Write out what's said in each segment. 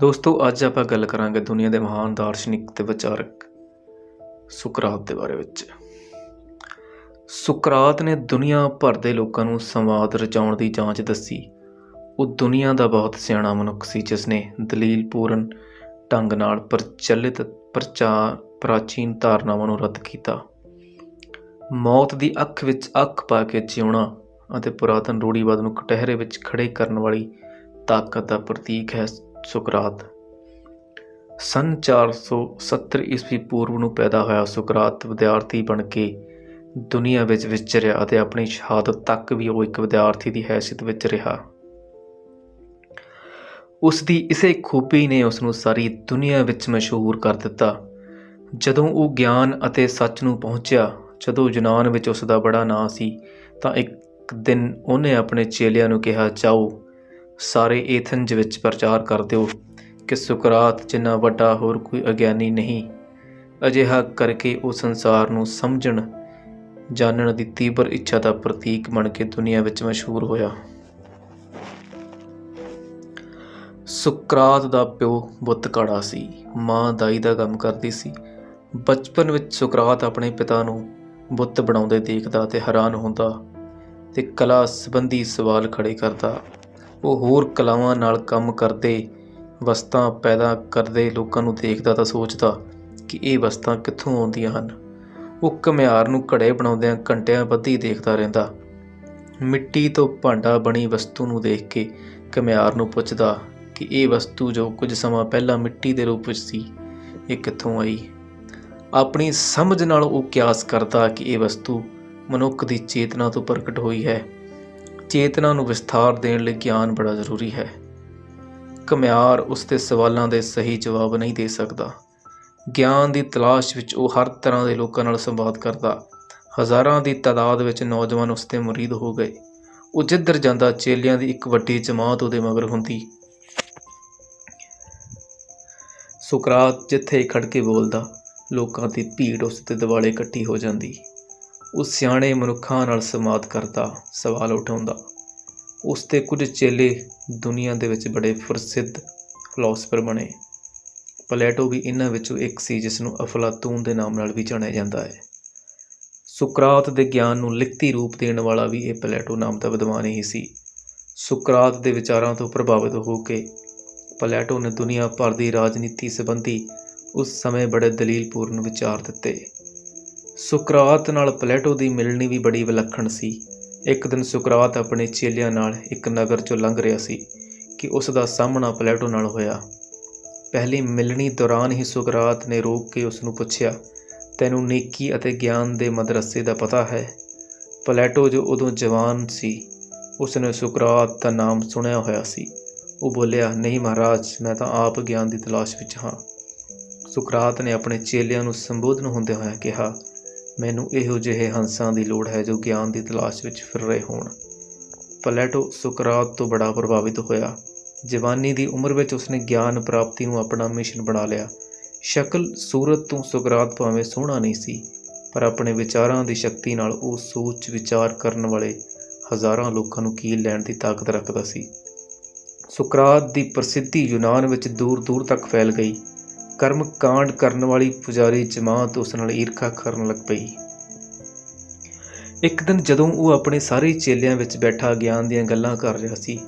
ਦੋਸਤੋ, ਅੱਜ ਆਪਾਂ ਗੱਲ ਕਰਾਂਗੇ ਦੁਨੀਆ ਦੇ ਮਹਾਨ ਦਾਰਸ਼ਨਿਕ ਤੇ ਵਿਚਾਰਕ ਸੁਕਰਾਤ ਦੇ ਬਾਰੇ ਵਿੱਚ। ਸੁਕਰਾਤ ਨੇ ਦੁਨੀਆ ਭਰ ਦੇ ਲੋਕਾਂ ਨੂੰ ਸੰਵਾਦ ਰਚਾਉਣ ਦੀ ਜਾਂਚ ਦੱਸੀ। ਉਹ ਦੁਨੀਆ ਦਾ ਬਹੁਤ ਸਿਆਣਾ ਮਨੁੱਖ ਸੀ, ਜਿਸ ਨੇ ਦਲੀਲਪੂਰਨ ਢੰਗ ਨਾਲ ਪ੍ਰਚਲਿਤ ਪ੍ਰਚਾਰ ਪ੍ਰਾਚੀਨ ਧਾਰਨਾਵਾਂ ਨੂੰ ਰੱਦ ਕੀਤਾ। ਮੌਤ ਦੀ ਅੱਖ ਵਿੱਚ ਅੱਖ ਪਾ ਕੇ ਜਿਉਣਾ ਅਤੇ ਪੁਰਾਤਨ ਰੂੜੀਵਾਦ ਨੂੰ ਕਟਹਿਰੇ ਵਿੱਚ ਖੜੇ ਕਰਨ ਵਾਲੀ ਤਾਕਤ ਦਾ ਪ੍ਰਤੀਕ ਹੈ ਸੁਕਰਾਤ। ਸੰਨ 470 ਈਸਵੀ ਪੂਰਬ ਨੂੰ ਪੈਦਾ ਹੋਇਆ ਸੁਕਰਾਤ ਵਿਦਿਆਰਥੀ ਬਣ ਕੇ ਦੁਨੀਆ ਵਿੱਚ ਵਿਚਰਿਆ ਅਤੇ ਆਪਣੀ ਸ਼ਹਾਦਤ ਤੱਕ ਵੀ ਉਹ ਇੱਕ ਵਿਦਿਆਰਥੀ ਦੀ ਹੈਸੀਅਤ ਵਿੱਚ ਰਿਹਾ। ਉਸ ਦੀ ਇਸੇ ਖੂਬੀ ਨੇ ਉਸ ਨੂੰ ਸਾਰੀ ਦੁਨੀਆ ਵਿੱਚ ਮਸ਼ਹੂਰ ਕਰ ਦਿੱਤਾ। ਜਦੋਂ ਉਹ ਗਿਆਨ ਅਤੇ ਸੱਚ ਨੂੰ ਪਹੁੰਚਿਆ, ਜਦੋਂ ਯੂਨਾਨ ਵਿੱਚ ਉਸ ਦਾ ਬੜਾ ਨਾਂ ਸੀ, ਤਾਂ ਇੱਕ ਦਿਨ ਉਹਨੇ ਆਪਣੇ ਚੇਲਿਆਂ ਨੂੰ ਕਿਹਾ, ਜਾਓ, ਸਾਰੇ ਏਥਨਜ਼ ਵਿੱਚ ਪ੍ਰਚਾਰ ਕਰ ਦਿਓ ਕਿ ਸੁਕਰਾਤ ਜਿੰਨਾ ਵੱਡਾ ਹੋਰ ਕੋਈ ਅਗਿਆਨੀ ਨਹੀਂ। ਅਜਿਹਾ ਕਰਕੇ ਉਹ ਸੰਸਾਰ ਨੂੰ ਸਮਝਣ, ਜਾਣਨ ਦੀ ਤੀਬਰ ਇੱਛਾ ਦਾ ਪ੍ਰਤੀਕ ਬਣ ਕੇ ਦੁਨੀਆ ਵਿੱਚ ਮਸ਼ਹੂਰ ਹੋਇਆ। ਸੁਕਰਾਤ ਦਾ ਪਿਓ ਬੁੱਤ ਕਾੜਾ ਸੀ, ਮਾਂ ਦਾਈ ਦਾ ਕੰਮ ਕਰਦੀ ਸੀ। ਬਚਪਨ ਵਿੱਚ ਸੁਕਰਾਤ ਆਪਣੇ ਪਿਤਾ ਨੂੰ ਬੁੱਤ ਬਣਾਉਂਦੇ ਦੇਖਦਾ ਤੇ ਹੈਰਾਨ ਹੁੰਦਾ ਤੇ ਕਲਾ ਸੰਬੰਧੀ ਸਵਾਲ ਖੜੇ ਕਰਦਾ। ਉਹ ਹੋਰ ਕਲਾਵਾਂ ਨਾਲ ਕੰਮ ਕਰਦੇ, ਵਸਤਾਂ ਪੈਦਾ ਕਰਦੇ ਲੋਕਾਂ ਨੂੰ ਦੇਖਦਾ ਤਾਂ ਸੋਚਦਾ ਕਿ ਇਹ ਵਸਤਾਂ ਕਿੱਥੋਂ ਆਉਂਦੀਆਂ ਹਨ। ਉਹ ਘਮਿਆਰ ਨੂੰ ਘੜੇ ਬਣਾਉਂਦਿਆਂ ਘੰਟਿਆਂ ਬੱਧੀ ਦੇਖਦਾ ਰਹਿੰਦਾ। ਮਿੱਟੀ ਤੋਂ ਭਾਂਡਾ ਬਣੀ ਵਸਤੂ ਨੂੰ ਦੇਖ ਕੇ ਘਮਿਆਰ ਨੂੰ ਪੁੱਛਦਾ ਕਿ ਇਹ ਵਸਤੂ ਜੋ ਕੁਝ ਸਮਾਂ ਪਹਿਲਾਂ ਮਿੱਟੀ ਦੇ ਰੂਪ ਵਿੱਚ ਸੀ, ਇਹ ਕਿੱਥੋਂ ਆਈ? ਆਪਣੀ ਸਮਝ ਨਾਲ ਉਹ ਕਿਆਸ ਕਰਦਾ ਕਿ ਇਹ ਵਸਤੂ ਮਨੁੱਖ ਦੀ ਚੇਤਨਾ ਤੋਂ ਪ੍ਰਗਟ ਹੋਈ ਹੈ। ਚੇਤਨਾ ਨੂੰ ਵਿਸਥਾਰ ਦੇਣ ਲਈ ਗਿਆਨ ਬੜਾ ਜ਼ਰੂਰੀ ਹੈ। ਘਮਿਆਰ ਉਸ ਦੇ ਸਵਾਲਾਂ ਦੇ ਸਹੀ ਜਵਾਬ ਨਹੀਂ ਦੇ ਸਕਦਾ। ਗਿਆਨ ਦੀ ਤਲਾਸ਼ ਵਿੱਚ ਉਹ ਹਰ ਤਰ੍ਹਾਂ ਦੇ ਲੋਕਾਂ ਨਾਲ ਸੰਵਾਦ ਕਰਦਾ। ਹਜ਼ਾਰਾਂ ਦੀ ਤਾਦਾਦ ਵਿੱਚ ਨੌਜਵਾਨ ਉਸ ਦੇ ਮੁਰੀਦ ਹੋ ਗਏ। ਉਹ ਜਿੱਧਰ ਜਾਂਦਾ, ਚੇਲਿਆਂ ਦੀ ਇੱਕ ਵੱਡੀ ਜਮਾਤ ਉਹਦੇ ਮਗਰ ਹੁੰਦੀ। ਸੁਕਰਾਤ ਜਿੱਥੇ ਖੜ ਕੇ ਬੋਲਦਾ, ਲੋਕਾਂ ਦੀ ਭੀੜ ਉਸ ਦੇ ਦਿਵਾਲੇ ਇਕੱਠੀ ਹੋ ਜਾਂਦੀ। ਉਹ ਸਿਆਣੇ ਮਨੁੱਖਾਂ ਨਾਲ ਸੰਵਾਦ ਕਰਦਾ, ਸਵਾਲ ਉਠਾਉਂਦਾ। ਉਸ ਦੇ ਕੁਝ ਚੇਲੇ ਦੁਨੀਆ ਦੇ ਵਿੱਚ ਬੜੇ ਪ੍ਰਸਿੱਧ ਫਿਲਾਸਫਰ ਬਣੇ। ਪਲੇਟੋ ਵੀ ਇਹਨਾਂ ਵਿੱਚੋਂ ਇੱਕ ਸੀ, ਜਿਸ ਨੂੰ ਅਫਲਾਤੂਨ ਦੇ ਨਾਮ ਨਾਲ ਵੀ ਜਾਣਿਆ ਜਾਂਦਾ ਹੈ। ਸੁਕਰਾਤ ਦੇ ਗਿਆਨ ਨੂੰ ਲਿਖਤੀ ਰੂਪ ਦੇਣ ਵਾਲਾ ਵੀ ਇਹ ਪਲੇਟੋ ਨਾਮ ਦਾ ਵਿਦਵਾਨ ਹੀ ਸੀ। ਸੁਕਰਾਤ ਦੇ ਵਿਚਾਰਾਂ ਤੋਂ ਪ੍ਰਭਾਵਿਤ ਹੋ ਕੇ ਪਲੇਟੋ ਨੇ ਦੁਨੀਆ ਭਰ ਦੀ ਰਾਜਨੀਤੀ ਸੰਬੰਧੀ ਉਸ ਸਮੇਂ ਬੜੇ ਦਲੀਲਪੂਰਨ ਵਿਚਾਰ ਦਿੱਤੇ। ਸੁਕਰਾਤ ਨਾਲ ਪਲੇਟੋ ਦੀ ਮਿਲਣੀ ਵੀ ਬੜੀ ਵਿਲੱਖਣ ਸੀ। ਇੱਕ ਦਿਨ ਸੁਕਰਾਤ ਆਪਣੇ ਚੇਲਿਆਂ ਨਾਲ ਇੱਕ ਨਗਰ ਚੋਂ ਲੰਘ ਰਿਹਾ ਸੀ ਕਿ ਉਸ ਦਾ ਸਾਹਮਣਾ ਪਲੇਟੋ ਨਾਲ ਹੋਇਆ। ਪਹਿਲੀ ਮਿਲਣੀ ਦੌਰਾਨ ਹੀ ਸੁਕਰਾਤ ਨੇ ਰੋਕ ਕੇ ਉਸ ਨੂੰ ਪੁੱਛਿਆ, ਤੈਨੂੰ ਨੇਕੀ ਅਤੇ ਗਿਆਨ ਦੇ ਮਦਰਸੇ ਦਾ ਪਤਾ ਹੈ? ਪਲੇਟੋ ਜੋ ਉਦੋਂ ਜਵਾਨ ਸੀ, ਉਸ ਨੇ ਸੁਕਰਾਤ ਦਾ ਨਾਮ ਸੁਣਿਆ ਹੋਇਆ ਸੀ। ਉਹ ਬੋਲਿਆ, ਨਹੀਂ ਮਹਾਰਾਜ, ਮੈਂ ਤਾਂ ਆਪ ਗਿਆਨ ਦੀ ਤਲਾਸ਼ ਵਿੱਚ ਹਾਂ। ਸੁਕਰਾਤ ਨੇ ਆਪਣੇ ਚੇਲਿਆਂ ਨੂੰ ਸੰਬੋਧਨ ਹੁੰਦੇ ਹੋਇਆ ਕਿਹਾ ਮੈਨੂੰ ਇਹੋ ਜਿਹੇ ਹੰਸਾਂ ਦੀ ਲੋੜ ਹੈ ਜੋ ਗਿਆਨ ਦੀ ਤਲਾਸ਼ ਵਿੱਚ ਫਿਰ ਰਹੇ ਹੋਣ। ਪਲੇਟੋ ਸੁਕਰਾਤ ਤੋਂ ਬੜਾ ਪ੍ਰਭਾਵਿਤ ਹੋਇਆ। ਜਵਾਨੀ ਦੀ ਉਮਰ ਵਿੱਚ ਉਸਨੇ ਗਿਆਨ ਪ੍ਰਾਪਤੀ ਨੂੰ ਆਪਣਾ ਮਿਸ਼ਨ ਬਣਾ ਲਿਆ। ਸ਼ਕਲ ਸੂਰਤ ਤੋਂ ਸੁਕਰਾਤ ਭਾਵੇਂ ਸੋਹਣਾ ਨਹੀਂ ਸੀ, ਪਰ ਆਪਣੇ ਵਿਚਾਰਾਂ ਦੀ ਸ਼ਕਤੀ ਨਾਲ ਉਹ ਸੋਚ ਵਿਚਾਰ ਕਰਨ ਵਾਲੇ ਹਜ਼ਾਰਾਂ ਲੋਕਾਂ ਨੂੰ ਕੀਲ ਲੈਣ ਦੀ ਤਾਕਤ ਰੱਖਦਾ ਸੀ। ਸੁਕਰਾਤ ਦੀ ਪ੍ਰਸਿੱਧੀ ਯੂਨਾਨ ਵਿੱਚ ਦੂਰ ਦੂਰ ਤੱਕ ਫੈਲ ਗਈ। ਕਰਮ ਕਾਂਡ ਕਰਨ ਵਾਲੀ ਪੁਜਾਰੀ ਜਮਾਤ ਉਸ ਨਾਲ ਈਰਖਾ ਕਰਨ ਲੱਗ ਪਈ। ਇੱਕ ਦਿਨ ਜਦੋਂ ਉਹ ਆਪਣੇ ਸਾਰੇ ਚੇਲਿਆਂ ਵਿੱਚ ਬੈਠਾ ਗਿਆਨ ਦੀਆਂ ਗੱਲਾਂ ਕਰ ਰਿਹਾ ਸੀ,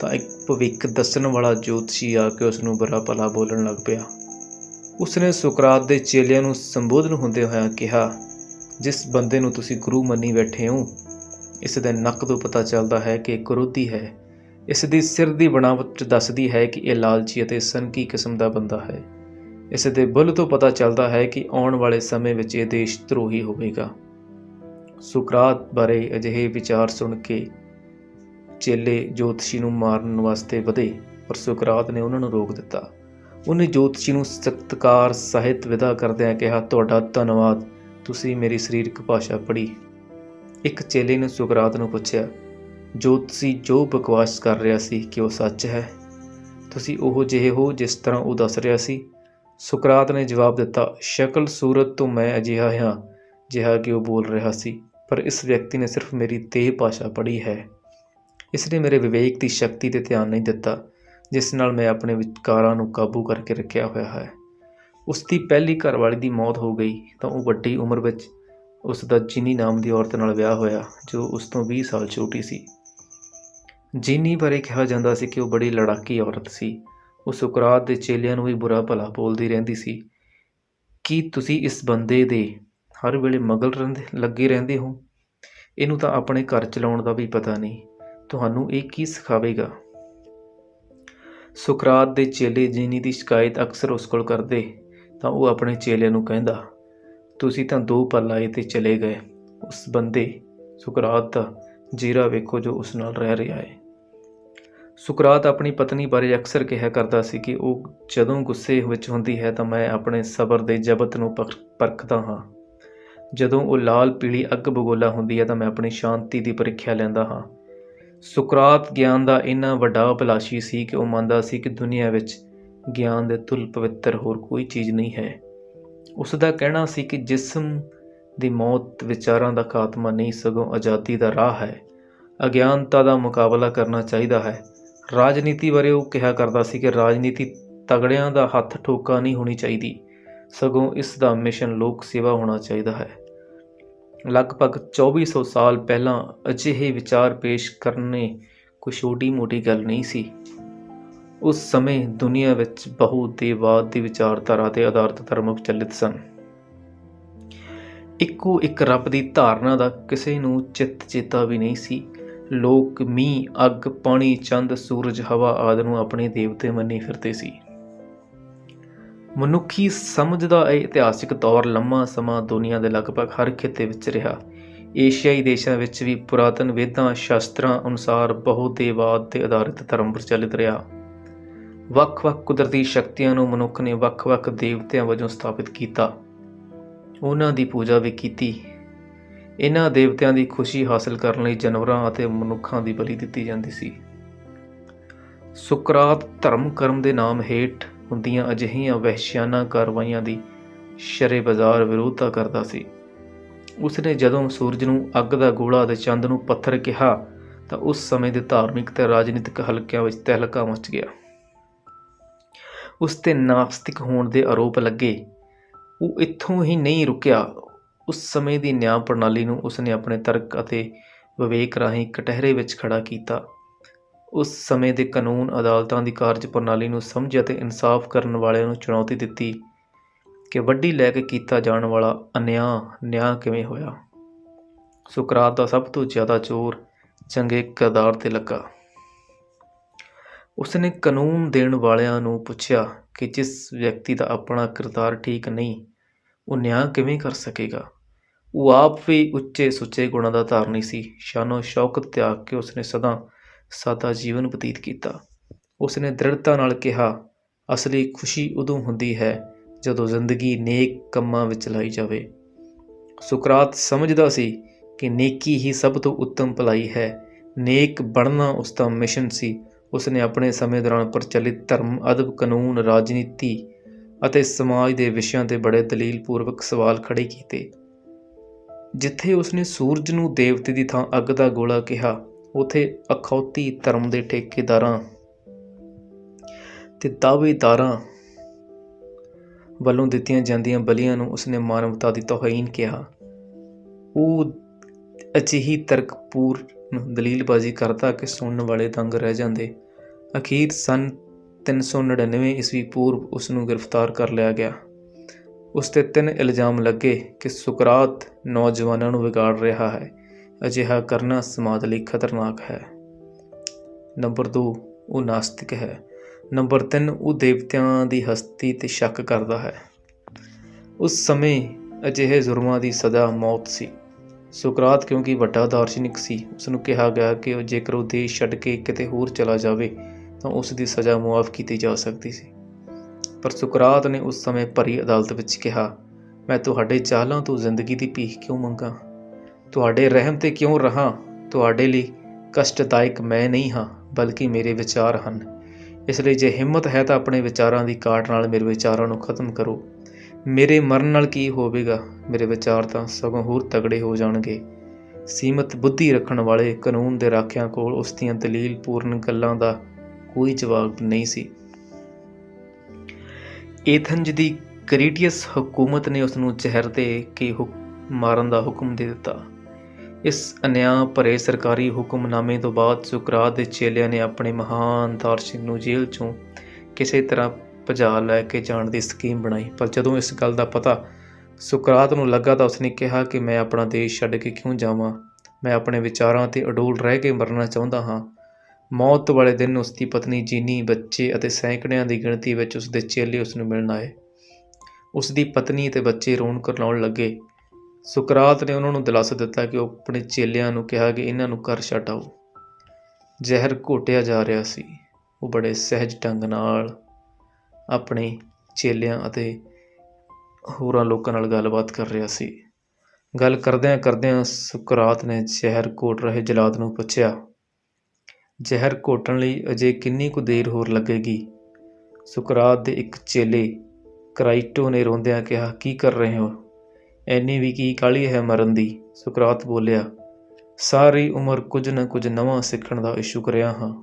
ਤਾਂ ਇੱਕ ਭਵਿੱਖ ਦੱਸਣ ਵਾਲਾ ਜੋਤਸ਼ੀ ਆ ਕੇ ਉਸ ਨੂੰ ਬੁਰਾ ਭਲਾ ਬੋਲਣ ਲੱਗ ਪਿਆ। ਉਸਨੇ ਸੁਕਰਾਤ ਦੇ ਚੇਲਿਆਂ ਨੂੰ ਸੰਬੋਧਨ ਹੁੰਦੇ ਹੋਇਆ ਕਿਹਾ, ਜਿਸ ਬੰਦੇ ਨੂੰ ਤੁਸੀਂ ਗੁਰੂ ਮੰਨੀ ਬੈਠੇ ਹੋ, ਇਸ ਦੇ ਨੱਕ ਤੋਂ ਪਤਾ ਚੱਲਦਾ ਹੈ ਕਿ ਇਹ ਕਰੋਧੀ ਹੈ। ਇਸ ਦੀ ਸਿਰ ਦੀ ਬਣਾਵਟ ਦੱਸਦੀ ਹੈ ਕਿ ਇਹ ਲਾਲਚੀ ਅਤੇ ਸਨਕੀ ਕਿਸਮ ਦਾ ਬੰਦਾ ਹੈ। ਇਸ ਦੇ ਬੁੱਲ ਤੋਂ ਪਤਾ ਚੱਲਦਾ ਹੈ ਕਿ ਆਉਣ ਵਾਲੇ ਸਮੇਂ ਵਿੱਚ ਇਹ ਦੇਸ਼ ਧਰੋਹੀ ਹੋਵੇਗਾ। ਸੁਕਰਾਤ ਬਾਰੇ ਅਜਿਹੇ ਵਿਚਾਰ ਸੁਣ ਕੇ ਚੇਲੇ ਜੋਤਸ਼ੀ ਨੂੰ ਮਾਰਨ ਵਾਸਤੇ ਵਧੇ ਪਰ ਸੁਕਰਾਤ ਨੇ ਉਹਨਾਂ ਨੂੰ ਰੋਕ ਦਿੱਤਾ। ਉਹਨੇ ਜੋਤਸ਼ੀ ਨੂੰ ਸਤਕਾਰ ਸਹਿਤ ਵਿਦਾ ਕਰਦਿਆਂ ਕਿਹਾ, ਤੁਹਾਡਾ ਧੰਨਵਾਦ। ਤੁਸੀਂ ਮੇਰੀ ਸਰੀਰਕ ਭਾਸ਼ਾ ਪੜ੍ਹੀ। ਇੱਕ ਚੇਲੇ ਨੇ ਸੁਕਰਾਤ ਨੂੰ ਪੁੱਛਿਆ, ਜੋਤਸ਼ੀ ਜੋ ਬਕਵਾਸ ਕਰ ਰਿਹਾ ਸੀ, ਕਿ ਉਹ ਸੱਚ ਹੈ? ਤੁਸੀਂ ਉਹ ਜਿਹੇ ਹੋ ਜਿਸ ਤਰ੍ਹਾਂ ਉਹ ਦੱਸ ਰਿਹਾ ਸੀ? ਸੁਕਰਾਤ ਨੇ ਜਵਾਬ ਦਿੱਤਾ, ਸ਼ਕਲ ਸੂਰਤ ਤੋਂ ਮੈਂ ਅਜਿਹਾ ਹਾਂ ਜਿਹਾ ਕਿ ਉਹ ਬੋਲ ਰਿਹਾ ਸੀ, ਪਰ ਇਸ ਵਿਅਕਤੀ ਨੇ ਸਿਰਫ ਮੇਰੀ ਤੇਹ ਭਾਸ਼ਾ ਪੜ੍ਹੀ ਹੈ। ਇਸ ਨੇ ਮੇਰੇ ਵਿਵੇਕ ਦੀ ਸ਼ਕਤੀ ਤੇ ਧਿਆਨ ਨਹੀਂ ਦਿੱਤਾ, ਜਿਸ ਨਾਲ ਮੈਂ ਆਪਣੇ ਵਿਕਾਰਾਂ ਨੂੰ ਕਾਬੂ ਕਰਕੇ ਰੱਖਿਆ ਹੋਇਆ ਹੈ। ਉਸ ਦੀ ਪਹਿਲੀ ਘਰਵਾਲੀ ਦੀ ਮੌਤ ਹੋ ਗਈ, ਤਾਂ ਉਹ ਵੱਡੀ ਉਮਰ ਵਿੱਚ ਉਸ ਦਾ ਜਿਨੀ ਨਾਮ ਦੀ ਔਰਤ ਨਾਲ ਵਿਆਹ ਹੋਇਆ, ਜੋ ਉਸ ਤੋਂ 20 ਸਾਲ ਛੋਟੀ ਸੀ। ਜਿਨੀ ਬਾਰੇ ਕਿਹਾ ਜਾਂਦਾ ਸੀ ਕਿ ਉਹ ਬੜੀ ਲੜਾਕੀ ਔਰਤ ਸੀ ਉਹ ਸੁਕਰਾਤ ਦੇ ਚੇਲਿਆਂ ਨੂੰ ਵੀ ਬੁਰਾ ਭਲਾ ਬੋਲਦੀ ਰਹਿੰਦੀ ਸੀ। ਕੀ ਤੁਸੀਂ ਇਸ ਬੰਦੇ ਦੇ ਹਰ ਵੇਲੇ ਮਗਲ ਰਹਿੰਦੇ, ਲੱਗੇ ਰਹਿੰਦੇ ਹੋ? ਇਹਨੂੰ ਤਾਂ ਆਪਣੇ ਘਰ ਚਲਾਉਣ ਦਾ ਵੀ ਪਤਾ ਨਹੀਂ। ਤੁਹਾਨੂੰ ਇਹ ਕੀ ਸਿਖਾਵੇਗਾ? ਸੁਕਰਾਤ ਦੇ ਚੇਲੇ ਜਿਨੀ ਦੀ ਸ਼ਿਕਾਇਤ ਅਕਸਰ ਉਸ ਕੋਲ ਕਰਦੇ, ਤਾਂ ਉਹ ਆਪਣੇ ਚੇਲਿਆਂ ਨੂੰ ਕਹਿੰਦਾ, ਤੁਸੀਂ ਤਾਂ ਦੋ ਪਲ ਆਏ ਤੇ ਚਲੇ ਗਏ। ਉਸ ਬੰਦੇ, ਸੁਕਰਾਤ ਦਾ ਜੀਰਾ ਵੇਖੋ ਜੋ ਉਸ ਨਾਲ ਰਹਿ ਰਿਹਾ ਹੈ। ਸੁਕਰਾਤ ਆਪਣੀ ਪਤਨੀ ਬਾਰੇ ਅਕਸਰ ਕਿਹਾ ਕਰਦਾ ਸੀ ਕਿ ਉਹ ਜਦੋਂ ਗੁੱਸੇ ਵਿੱਚ ਹੁੰਦੀ ਹੈ ਤਾਂ ਮੈਂ ਆਪਣੇ ਸਬਰ ਦੇ ਜ਼ਬਤ ਨੂੰ ਪਰਖ- ਪਰਖਦਾ ਹਾਂ। ਜਦੋਂ ਉਹ ਲਾਲ ਪੀਲੀ ਅੱਗ ਬਗੋਲਾ ਹੁੰਦੀ ਹੈ ਤਾਂ ਮੈਂ ਆਪਣੀ ਸ਼ਾਂਤੀ ਦੀ ਪ੍ਰੀਖਿਆ ਲੈਂਦਾ ਹਾਂ। ਸੁਕਰਾਤ ਗਿਆਨ ਦਾ ਇੰਨਾ ਵੱਡਾ ਅਭਿਲਾਸ਼ੀ ਸੀ ਕਿ ਉਹ ਮੰਨਦਾ ਸੀ ਕਿ ਦੁਨੀਆ ਵਿੱਚ ਗਿਆਨ ਦੇ ਤੁਲ ਪਵਿੱਤਰ ਹੋਰ ਕੋਈ ਚੀਜ਼ ਨਹੀਂ ਹੈ। ਉਸ ਦਾ ਕਹਿਣਾ ਸੀ ਕਿ ਜਿਸਮ ਦੀ ਮੌਤ ਵਿਚਾਰਾਂ ਦਾ ਖਾਤਮਾ ਨਹੀਂ, ਸਗੋਂ ਆਜ਼ਾਦੀ ਦਾ ਰਾਹ ਹੈ। ਅਗਿਆਨਤਾ ਦਾ ਮੁਕਾਬਲਾ ਕਰਨਾ ਚਾਹੀਦਾ ਹੈ। ਰਾਜਨੀਤੀ ਬਾਰੇ ਉਹ ਕਿਹਾ ਕਰਦਾ ਸੀ ਕਿ ਰਾਜਨੀਤੀ ਤਗੜਿਆਂ ਦਾ ਹੱਥ ਠੋਕਾ ਨਹੀਂ ਹੋਣੀ ਚਾਹੀਦੀ। ਸਗੋਂ ਇਸ ਦਾ ਮਿਸ਼ਨ ਲੋਕ ਸੇਵਾ ਹੋਣਾ ਚਾਹੀਦਾ ਹੈ। ਲਗਭਗ 2400 ਸਾਲ ਪਹਿਲਾਂ ਅਜਿਹੇ ਵਿਚਾਰ ਪੇਸ਼ ਕਰਨੇ ਕੋਈ ਛੋਟੀ ਮੋਟੀ ਗੱਲ ਨਹੀਂ ਸੀ। ਉਸ ਸਮੇਂ ਦੁਨੀਆ ਵਿੱਚ ਬਹੁਤ ਦੇਵਾਦ ਦੀ ਵਿਚਾਰਧਾਰਾ ਤੇ ਆਧਾਰਿਤ ਧਰਮ ਪ੍ਰਚਲਿਤ ਸਨ। ਇੱਕੋ ਇੱਕ ਰੱਬ ਦੀ ਧਾਰਨਾ ਦਾ ਕਿਸੇ ਨੂੰ ਚਿੱਤ ਚੇਤਾ ਵੀ ਨਹੀਂ ਸੀ। ਲੋਕ ਮੀਂਹ, ਅੱਗ, ਪਾਣੀ, ਚੰਦ, ਸੂਰਜ, ਹਵਾ ਆਦਿ ਨੂੰ ਆਪਣੇ ਦੇਵਤੇ ਮੰਨੀ ਫਿਰਦੇ ਸੀ। ਮਨੁੱਖੀ ਸਮਝ ਦਾ ਇਹ ਇਤਿਹਾਸਿਕ ਦੌਰ ਲੰਮਾ ਸਮਾਂ ਦੁਨੀਆ ਦੇ ਲਗਭਗ ਹਰ ਖਿੱਤੇ ਵਿੱਚ ਰਿਹਾ। ਏਸ਼ੀਆਈ ਦੇਸ਼ਾਂ ਵਿੱਚ ਵੀ ਪੁਰਾਤਨ ਵੇਦਾਂ, ਸ਼ਾਸਤਰਾਂ ਅਨੁਸਾਰ ਬਹੁਦੇਵਾਦ ਤੇ ਆਧਾਰਿਤ ਧਰਮ ਪ੍ਰਚਲਿਤ ਰਿਹਾ। ਵੱਖ-ਵੱਖ ਕੁਦਰਤੀ ਸ਼ਕਤੀਆਂ ਨੂੰ ਮਨੁੱਖ ਨੇ ਵੱਖ-ਵੱਖ ਦੇਵਤਿਆਂ ਵਜੋਂ ਸਥਾਪਿਤ ਕੀਤਾ। ਉਹਨਾਂ ਦੀ ਪੂਜਾ ਵੀ ਕੀਤੀ। ਇਹਨਾਂ ਦੇਵਤਿਆਂ ਦੀ ਖੁਸ਼ੀ ਹਾਸਲ ਕਰਨ ਲਈ ਜਾਨਵਰਾਂ ਅਤੇ ਮਨੁੱਖਾਂ ਦੀ ਬਲੀ ਦਿੱਤੀ ਜਾਂਦੀ ਸੀ। ਸੁਕਰਾਤ ਧਰਮ ਕਰਮ ਦੇ ਨਾਮ ਹੇਠ ਹੁੰਦੀਆਂ ਅਜਿਹੀਆਂ ਵਹਿਸ਼ਿਆਨਾ ਕਾਰਵਾਈਆਂ ਦੀ ਸ਼ਰੇ ਬਾਜ਼ਾਰ ਵਿਰੋਧਤਾ ਕਰਦਾ ਸੀ। ਉਸਨੇ ਜਦੋਂ ਸੂਰਜ ਨੂੰ ਅੱਗ ਦਾ ਗੋਲਾ ਅਤੇ ਚੰਦ ਨੂੰ ਪੱਥਰ ਕਿਹਾ, ਤਾਂ ਉਸ ਸਮੇਂ ਦੇ ਧਾਰਮਿਕ ਤੇ ਰਾਜਨੀਤਿਕ ਹਲਕਿਆਂ ਵਿੱਚ ਤਹਿਲਕਾ ਮਚ ਗਿਆ। ਉਸ ਤੇ ਨਾਸਤਿਕ ਹੋਣ ਦੇ ਆਰੋਪ ਲੱਗੇ। ਉਹ ਇੱਥੋਂ ਹੀ ਨਹੀਂ ਰੁਕਿਆ ਉਸ ਸਮੇਂ ਦੀ ਨਿਆਂ ਪ੍ਰਣਾਲੀ ਨੂੰ ਉਸਨੇ ਆਪਣੇ ਤਰਕ ਅਤੇ ਵਿਵੇਕ ਰਾਹੀਂ ਕਟਹਿਰੇ ਵਿੱਚ ਖੜਾ ਕੀਤਾ। ਉਸ ਸਮੇਂ ਦੇ ਕਾਨੂੰਨ, ਅਦਾਲਤਾਂ ਦੀ ਕਾਰਜ ਪ੍ਰਣਾਲੀ ਨੂੰ ਸਮਝ ਅਤੇ ਇਨਸਾਫ ਕਰਨ ਵਾਲਿਆਂ ਨੂੰ ਚੁਣੌਤੀ ਦਿੱਤੀ ਕਿ ਵੱਡੀ ਲੈ ਕੇ ਕੀਤਾ ਜਾਣ ਵਾਲਾ ਅਨਿਆਂ, ਨਿਆਂ ਕਿਵੇਂ ਹੋਇਆ। ਸੁਕਰਾਤ ਦਾ ਸਭ ਤੋਂ ਜ਼ਿਆਦਾ ਜ਼ੋਰ ਚੰਗੇ ਕਿਰਦਾਰ ਤੇ ਲੱਗਾ। ਉਸਨੇ ਕਾਨੂੰਨ ਦੇਣ ਵਾਲਿਆਂ ਨੂੰ ਪੁੱਛਿਆ ਕਿ ਜਿਸ ਵਿਅਕਤੀ ਦਾ ਆਪਣਾ ਕਿਰਦਾਰ ਠੀਕ ਨਹੀਂ ਉਹ ਨਿਆਂ ਕਿਵੇਂ ਕਰ ਸਕੇਗਾ? ਉਹ ਆਪ ਵੀ ਉੱਚੇ ਸੁੱਚੇ ਗੁਣਾਂ ਦਾ ਧਾਰਨੀ ਸੀ। ਸ਼ਾਨੋ ਸ਼ੌਕਤ ਤਿਆਗ ਕੇ ਉਸਨੇ ਸਦਾ ਸਾਦਾ ਜੀਵਨ ਬਤੀਤ ਕੀਤਾ। ਉਸਨੇ ਦ੍ਰਿੜਤਾ ਨਾਲ ਕਿਹਾ, ਅਸਲੀ ਖੁਸ਼ੀ ਉਦੋਂ ਹੁੰਦੀ ਹੈ ਜਦੋਂ ਜ਼ਿੰਦਗੀ ਨੇਕ ਕੰਮਾਂ ਵਿੱਚ ਲਾਈ ਜਾਵੇ। ਸੁਕਰਾਤ ਸਮਝਦਾ ਸੀ ਕਿ ਨੇਕੀ ਹੀ ਸਭ ਤੋਂ ਉੱਤਮ ਭਲਾਈ ਹੈ। ਨੇਕ ਬਣਨਾ ਉਸ ਦਾ ਮਿਸ਼ਨ ਸੀ। ਉਸਨੇ ਆਪਣੇ ਸਮੇਂ ਦੌਰਾਨ ਪ੍ਰਚਲਿਤ ਧਰਮ, ਅਦਬ, ਕਾਨੂੰਨ, ਰਾਜਨੀਤੀ ਅਤੇ ਸਮਾਜ ਦੇ ਵਿਸ਼ਿਆਂ ਤੇ ਬੜੇ ਦਲੀਲਪੂਰਵਕ ਸਵਾਲ ਖੜੇ ਕੀਤੇ। ਜਿੱਥੇ ਉਸਨੇ ਸੂਰਜ ਨੂੰ ਦੇਵਤੇ ਦੀ ਥਾਂ ਅੱਗ ਦਾ ਗੋਲਾ ਕਿਹਾ, ਉਥੇ ਅਖੌਤੀ ਧਰਮ ਦੇ ਠੇਕੇਦਾਰਾਂ ਤੇ ਦਾਅਵੇਦਾਰਾਂ ਵੱਲੋਂ ਦਿੱਤੀਆਂ ਜਾਂਦੀਆਂ ਬਲੀਆਂ ਨੂੰ ਉਸਨੇ ਮਾਨਵਤਾ ਦੀ ਤੋਹੀਨ ਕਿਹਾ। ਉਹ ਅਜਿਹੀ ਤਰਕਪੂਰਨ ਦਲੀਲਬਾਜ਼ੀ ਕਰਦਾ ਕਿ ਸੁਣਨ ਵਾਲੇ ਦੰਗ ਰਹਿ ਜਾਂਦੇ। ਅਖੀਰ ਸਨ 399 ਈਸਵੀ ਪੂਰਬ ਉਸ ਨੂੰ ਗ੍ਰਿਫਤਾਰ ਕਰ ਲਿਆ ਗਿਆ। ਉਸ ਤੇ ਤਿੰਨ ਇਲਜ਼ਾਮ ਲੱਗੇ ਕਿ ਸੁਕਰਾਤ ਨੌਜਵਾਨਾਂ ਨੂੰ ਵਿਗਾੜ ਰਿਹਾ ਹੈ। ਅਜਿਹਾ ਕਰਨਾ ਸਮਾਜ ਲਈ ਖਤਰਨਾਕ ਹੈ। ਨੰਬਰ 2 ਉਹ ਨਾਸਤਿਕ ਹੈ। ਨੰਬਰ 3 ਉਹ ਦੇਵਤਿਆਂ ਦੀ ਹਸਤੀ ਤੇ ਸ਼ੱਕ ਕਰਦਾ ਹੈ। ਉਸ ਸਮੇਂ ਅਜਿਹੇ ਜ਼ੁਰਮਾਂ ਦੀ ਸਜ਼ਾ ਮੌਤ ਸੀ। ਸੁਕਰਾਤ ਕਿਉਂਕਿ ਵੱਡਾ ਦਾਰਸ਼ਨਿਕ ਸੀ ਉਸ ਨੂੰ ਕਿਹਾ ਗਿਆ ਕਿ ਉਹ ਜੇਕਰ ਉਹ ਦੇਸ਼ ਛੱਡ ਕੇ ਕਿਤੇ ਹੋਰ ਚਲਾ ਜਾਵੇ ਤਾਂ ਉਸ ਦੀ ਸਜ਼ਾ ਮੁਆਫ ਕੀਤੀ ਜਾ ਸਕਦੀ ਸੀ। ਪਰ ਸੁਕਰਾਤ ਨੇ ਉਸ ਸਮੇਂ ਭਰੀ ਅਦਾਲਤ ਵਿੱਚ ਕਿਹਾ, ਮੈਂ ਤੁਹਾਡੇ ਚਾਹਲਾਂ ਤੋਂ ਜ਼ਿੰਦਗੀ ਦੀ ਭੀਖ ਕਿਉਂ ਮੰਗਾ? ਤੁਹਾਡੇ ਰਹਿਮ ਤੇ ਕਿਉਂ ਰਹਾ? ਤੁਹਾਡੇ ਲਈ ਕਸ਼ਟਦਾਇਕ ਮੈਂ ਨਹੀਂ ਹਾਂ, ਬਲਕਿ ਮੇਰੇ ਵਿਚਾਰ ਹਨ। ਇਸ ਲਈ ਜੇ ਹਿੰਮਤ ਹੈ ਤਾਂ ਆਪਣੇ ਵਿਚਾਰਾਂ ਦੀ ਕਾਟ ਨਾਲ ਮੇਰੇ ਵਿਚਾਰਾਂ ਨੂੰ ਖਤਮ ਕਰੋ। ਮੇਰੇ ਮਰਨ ਨਾਲ ਕੀ ਹੋਵੇਗਾ? ਮੇਰੇ ਵਿਚਾਰ ਤਾਂ ਸਗੋਂ ਹੋਰ ਤਗੜੇ ਹੋ ਜਾਣਗੇ। ਸੀਮਤ ਬੁੱਧੀ ਰੱਖਣ ਵਾਲੇ ਕਾਨੂੰਨ ਦੇ ਰਾਖਿਆਂ ਕੋਲ ਉਸ ਦੀਆਂ ਦਲੀਲ ਪੂਰਨ ਗੱਲਾਂ ਦਾ ਕੋਈ ਜਵਾਬ ਨਹੀਂ ਸੀ। ਏਥਨਜ ਦੀ ਕਰੀਟੀਅਸ ਹਕੂਮਤ ਨੇ ਉਸ ਨੂੰ ਜ਼ਹਿਰ ਦੇ ਕੇ ਹੁਕ- ਮਾਰਨ ਦਾ ਹੁਕਮ ਦੇ ਦਿੱਤਾ। ਇਸ ਅਨਿਆਂ ਭਰੇ ਸਰਕਾਰੀ ਹੁਕਮਨਾਮੇ ਤੋਂ ਬਾਅਦ ਸੁਕਰਾਤ ਦੇ ਚੇਲਿਆਂ ਨੇ ਆਪਣੇ ਮਹਾਨ ਦਾਰਸ਼ਨਿਕ ਨੂੰ ਜੇਲ੍ਹ ਚੋਂ ਕਿਸੇ ਤਰ੍ਹਾਂ ਭਜਾ ਲੈ ਕੇ ਜਾਣ ਦੀ ਸਕੀਮ ਬਣਾਈ। ਪਰ ਜਦੋਂ ਇਸ ਗੱਲ ਦਾ ਪਤਾ ਸੁਕਰਾਤ ਨੂੰ ਲੱਗਾ ਤਾਂ ਉਸਨੇ ਕਿਹਾ ਕਿ ਮੈਂ ਆਪਣਾ ਦੇਸ਼ ਛੱਡ ਕੇ ਕਿਉਂ ਜਾਵਾਂ? ਮੈਂ ਆਪਣੇ ਵਿਚਾਰਾਂ ਤੇ ਅਡੋਲ ਰਹਿ ਕੇ ਮਰਨਾ ਚਾਹੁੰਦਾ ਹਾਂ। ਮੌਤ ਵਾਲੇ ਦਿਨ ਉਸ ਦੀ ਪਤਨੀ ਜੀਨੀ, ਬੱਚੇ ਅਤੇ ਸੈਂਕੜਿਆਂ ਦੀ ਗਿਣਤੀ ਵਿੱਚ ਉਸ ਦੇ ਚੇਲੇ ਉਸ ਨੂੰ ਮਿਲਣ ਆਏ। ਉਸ ਦੀ ਪਤਨੀ ਤੇ ਬੱਚੇ ਰੋਣ ਕਰਲਾਉਣ ਲੱਗੇ। ਸੁਕਰਾਤ ਨੇ ਉਹਨਾਂ ਨੂੰ ਦਿਲਾਸਾ ਦਿੱਤਾ ਕਿ ਉਹ ਆਪਣੇ ਚੇਲਿਆਂ ਨੂੰ ਕਿਹਾ ਕਿ ਇਹਨਾਂ ਨੂੰ ਘਰ ਛੱਡ ਆਓ। ਜ਼ਹਿਰ ਘੋਟਿਆ ਜਾ ਰਿਹਾ ਸੀ। ਉਹ ਬੜੇ ਸਹਿਜ ਢੰਗ ਨਾਲ ਆਪਣੇ ਚੇਲਿਆਂ ਅਤੇ ਹੋਰਾਂ ਲੋਕਾਂ ਨਾਲ ਗੱਲਬਾਤ ਕਰ ਰਿਹਾ ਸੀ। ਗੱਲ ਕਰਦਿਆਂ ਕਰਦਿਆਂ ਸੁਕਰਾਤ ਨੇ ਜ਼ਹਿਰ ਘੋਟ ਰਹੇ ਜਲਾਦ ਨੂੰ ਪੁੱਛਿਆ ਜ਼ਹਿਰ ਘੋਟਣ ਲਈ ਅਜੇ ਕਿੰਨੀ ਕੁ ਦੇਰ ਹੋਰ ਲੱਗੇਗੀ? ਸੁਕਰਾਤ ਦੇ ਇੱਕ ਚੇਲੇ ਕ੍ਰਾਈਟੋ ਨੇ ਰੋਂਦਿਆਂ ਕਿਹਾ, ਕੀ ਕਰ ਰਹੇ ਹੋ? ਐਨੀ ਵੀ ਕੀ ਕਾਹਲੀ ਹੈ ਮਰਨ ਦੀ? ਸੁਕਰਾਤ ਬੋਲਿਆ, ਸਾਰੀ ਉਮਰ ਕੁਝ ਨਾ ਕੁਝ ਨਵਾਂ ਸਿੱਖਣ ਦਾ ਇਸ਼ੂਕ ਰਿਹਾ ਹਾਂ।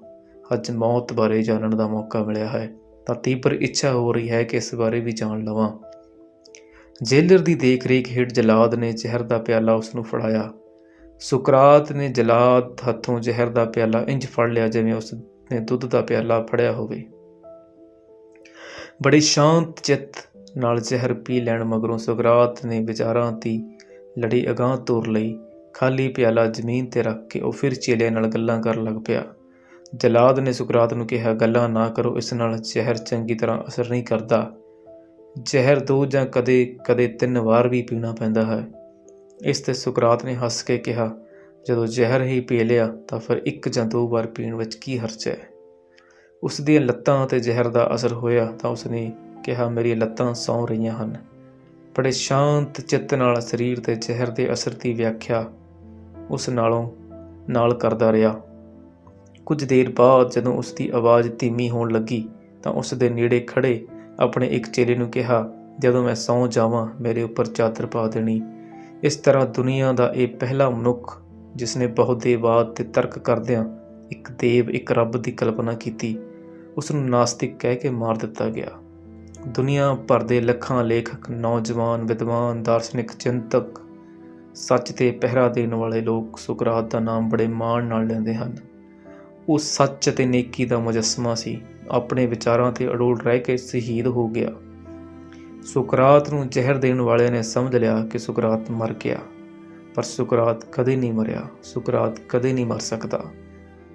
ਅੱਜ ਮੌਤ ਬਾਰੇ ਜਾਣਨ ਦਾ ਮੌਕਾ ਮਿਲਿਆ ਹੈ, ਤਾਂ ਤੀਬਰ ਇੱਛਾ ਹੋ ਰਹੀ ਹੈ ਕਿ ਇਸ ਬਾਰੇ ਵੀ ਜਾਣ ਲਵਾਂ। ਜੇਲਰ ਦੀ ਦੇਖ-ਰੇਖ ਹੇਠ ਜਲਾਦ ਨੇ ਜ਼ਹਿਰ ਦਾ ਪਿਆਲਾ ਉਸ ਨੂੰ ਫੜਾਇਆ। ਸੁਕਰਾਤ ਨੇ ਜਲਾਦ ਹੱਥੋਂ ਜ਼ਹਿਰ ਦਾ ਪਿਆਲਾ ਇੰਜ ਫੜ ਲਿਆ ਜਿਵੇਂ ਉਸ ਨੇ ਦੁੱਧ ਦਾ ਪਿਆਲਾ ਫੜਿਆ ਹੋਵੇ। ਬੜੀ ਸ਼ਾਂਤ ਚਿੱਤ ਨਾਲ ਜ਼ਹਿਰ ਪੀ ਲੈਣ ਮਗਰੋਂ ਸੁਕਰਾਤ ਨੇ ਵਿਚਾਰਾਂ ਦੀ ਲੜੀ ਅਗਾਂਹ ਤੋਰ ਲਈ। ਖਾਲੀ ਪਿਆਲਾ ਜ਼ਮੀਨ ਤੇ ਰੱਖ ਕੇ ਉਹ ਫਿਰ ਚੇਲਿਆਂ ਨਾਲ ਗੱਲਾਂ ਕਰਨ ਲੱਗ ਪਿਆ। ਜਲਾਦ ਨੇ ਸੁਕਰਾਤ ਨੂੰ ਕਿਹਾ, ਗੱਲਾਂ ਨਾ ਕਰੋ, ਇਸ ਨਾਲ ਜ਼ਹਿਰ ਚੰਗੀ ਤਰ੍ਹਾਂ ਅਸਰ ਨਹੀਂ ਕਰਦਾ। ਜ਼ਹਿਰ ਦੋ ਜਾਂ ਕਦੇ ਕਦੇ ਤਿੰਨ ਵਾਰ ਵੀ ਪੀਣਾ ਪੈਂਦਾ ਹੈ। ਇਸ ਤੇ ਸੁਕਰਾਤ ਨੇ ਹੱਸ ਕੇ ਕਿਹਾ, ਜਦੋਂ ਜ਼ਹਿਰ ਹੀ ਪੀ ਲਿਆ, ਤਾਂ ਫਿਰ ਇੱਕ ਜਾਂ ਦੋ ਵਾਰ ਪੀਣ ਵਿੱਚ ਕੀ ਹਰਜ ਹੈ? ਉਸ ਦੀਆਂ ਲੱਤਾਂ ਤੇ ਜ਼ਹਿਰ ਦਾ ਅਸਰ ਹੋਇਆ ਤਾਂ ਉਸਨੇ ਕਿਹਾ, ਮੇਰੀਆਂ ਲੱਤਾਂ ਸੌਂ ਰਹੀਆਂ ਹਨ। ਬੜੇ ਸ਼ਾਂਤ ਚਿੱਤ ਨਾਲ ਸਰੀਰ ਤੇ ਜ਼ਹਿਰ ਦੇ ਅਸਰ ਦੀ ਵਿਆਖਿਆ ਉਸ ਨਾਲੋਂ ਨਾਲ ਕਰਦਾ ਰਿਹਾ। ਕੁਝ ਦੇਰ ਬਾਅਦ ਜਦੋਂ ਉਸ ਦੀ ਆਵਾਜ਼ ਧੀਮੀ ਹੋਣ ਲੱਗੀ, ਤਾਂ ਉਸ ਦੇ ਨੇੜੇ ਖੜੇ ਆਪਣੇ ਇੱਕ ਚੇਲੇ ਨੂੰ ਕਿਹਾ, ਜਦੋਂ ਮੈਂ ਸੌਂ ਜਾਵਾਂ, ਮੇਰੇ ਉੱਪਰ ਚਾਦਰ ਪਾ ਦੇਣੀ। ਇਸ ਤਰ੍ਹਾਂ ਦੁਨੀਆ ਦਾ ਇਹ ਪਹਿਲਾ ਮਨੁੱਖ ਜਿਸ ਨੇ ਬਹੁਤ ਬਾਅਦ ਤੇ ਤਰਕ ਕਰਦਿਆਂ ਇੱਕ ਦੇਵ, ਇੱਕ ਰੱਬ ਦੀ ਕਲਪਨਾ ਕੀਤੀ ਉਸ ਨੂੰ ਨਾਸਤਿਕ ਕਹਿ ਕੇ ਮਾਰ ਦਿੱਤਾ ਗਿਆ। ਦੁਨੀਆ ਭਰ ਦੇ ਲੱਖਾਂ ਲੇਖਕ, ਨੌਜਵਾਨ, ਵਿਦਵਾਨ, ਦਾਰਸ਼ਨਿਕ, ਚਿੰਤਕ, ਸੱਚ ਤੇ ਪਹਿਰਾ ਦੇਣ ਵਾਲੇ ਲੋਕ ਸੁਕਰਾਤ ਦਾ ਨਾਮ ਬੜੇ ਮਾਣ ਨਾਲ ਲੈਂਦੇ ਹਨ। ਉਹ ਸੱਚ ਅਤੇ ਨੇਕੀ ਦਾ ਮੁਜੱਸਮਾ ਸੀ, ਆਪਣੇ ਵਿਚਾਰਾਂ ਤੇ ਅੜੋਲ ਰਹਿ ਕੇ ਸ਼ਹੀਦ ਹੋ ਗਿਆ। ਸੁਕਰਾਤ ਨੂੰ ਜ਼ਹਿਰ ਦੇਣ ਵਾਲਿਆਂ ਨੇ ਸਮਝ ਲਿਆ ਕਿ ਸੁਕਰਾਤ ਮਰ ਗਿਆ। ਪਰ ਸੁਕਰਾਤ ਕਦੇ ਨਹੀਂ ਮਰਿਆ। ਸੁਕਰਾਤ ਕਦੇ ਨਹੀਂ ਮਰ ਸਕਦਾ।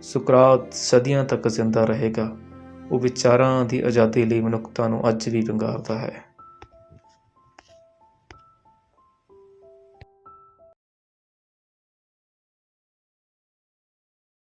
ਸੁਕਰਾਤ ਸਦੀਆਂ ਤੱਕ ਜ਼ਿੰਦਾ ਰਹੇਗਾ। ਉਹ ਵਿਚਾਰਾਂ ਦੀ ਆਜ਼ਾਦੀ ਲਈ ਮਨੁੱਖਤਾ ਨੂੰ ਅੱਜ ਵੀ ਵੰਗਾਰਦਾ ਹੈ।